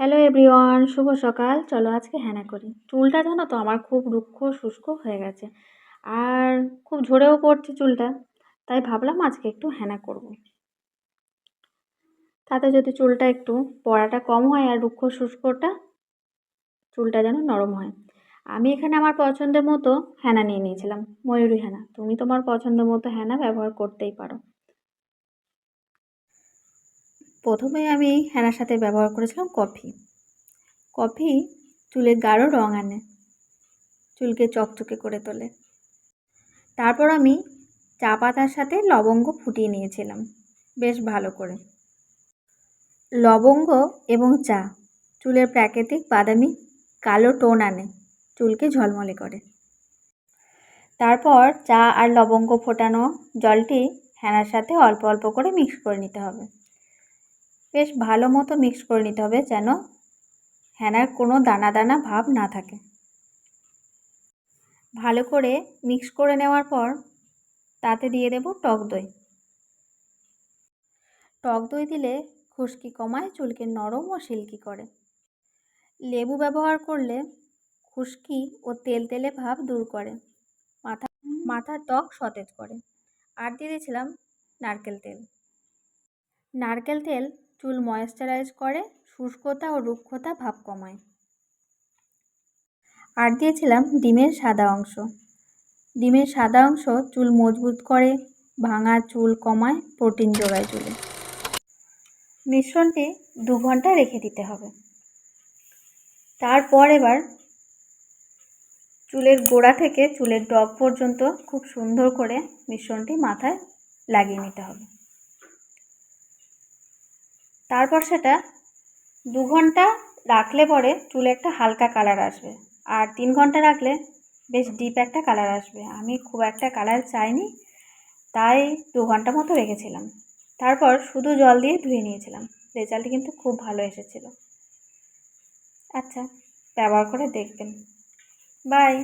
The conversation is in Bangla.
হ্যালো এভরিওয়ান শুভ সকাল। চলো আজকে হ্যানা করি। চুলটা জানো তো আমার খুব রুক্ষ, শুষ্ক হয়ে গেছে। আর খুব ঝরেও পড়ছে চুলটা, তাই ভাবলাম আজকে একটু হ্যানা করব। তাতে যদি চুলটা একটু পড়াটা কম হয় আর রুক্ষ, শুষ্কটা চুলটা যেন নরম হয়। আমি এখানে আমার পছন্দের মতো হ্যানা নিয়ে নিয়েছিলাম, ময়ূরী হ্যানা তুমি তোমার পছন্দ মতো হ্যানা ব্যবহার করতেই পারো। প্রথমে আমি হ্যানার সাথে ব্যবহার করেছিলাম কফি। কফি চুলে গাঢ় রং আনে, চুলকে চকচকে করে তোলে। তারপর আমি চা পাতার সাথে লবঙ্গ ফুটিয়ে নিয়েছিলাম, বেশ ভালো করে। লবঙ্গ এবং চা চুলের প্রাকৃতিক বাদামি কালো টোন আনে, চুলকে ঝলমলে করে। তারপর চা আর লবঙ্গ ফোটানো জলটি হ্যানার সাথে অল্প অল্প করে মিক্স করে নিতে হবে। বেশ ভালো মতো মিক্স করে নিতে হবে যেন হ্যানার কোনো দানা দানা ভাব না থাকে। ভালো করে মিক্স করে নেওয়ার পর তাতে দিয়ে দেব টক দই। টক দই দিলে খুশকি কমায়, চুলকে নরম ও সিল্কি করে। লেবু ব্যবহার করলে খুশকি ও তেল তেলে ভাব দূর করে। মাথা, মাথার ত্বক সতেজ করে। আর দিয়ে দিয়েছিলাম নারকেল তেল। নারকেল তেল চুল ময়েশ্চারাইজ করে, শুষ্কতা ও রুক্ষতা ভাব কমায়। আর দিয়েছিলাম ডিমের সাদা অংশ। ডিমের সাদা অংশ চুল মজবুত করে, ভাঙা চুল কমায়, প্রোটিন যোগায় চুলে। মিশ্রণটি দু ঘণ্টা রেখে দিতে হবে। তারপর এবার চুলের গোড়া থেকে চুলের ডগ পর্যন্ত খুব সুন্দর করে মিশ্রণটি মাথায় লাগিয়ে নিতে হবে। তারপর সেটা দু ঘণ্টা রাখলে পরে চুলে একটা হালকা কালার আসবে। আর তিন ঘণ্টা রাখলে বেশ ডিপ একটা কালার আসবে। আমি খুব একটা কালার চাইনি, তাই দু ঘণ্টা মতো রেখেছিলাম। তারপর শুধু জল দিয়ে ধুয়ে নিয়েছিলাম। রেজাল্ট কিন্তু খুব ভালো এসেছিল। আচ্ছা ব্যবহার করে দেখবেন। বাই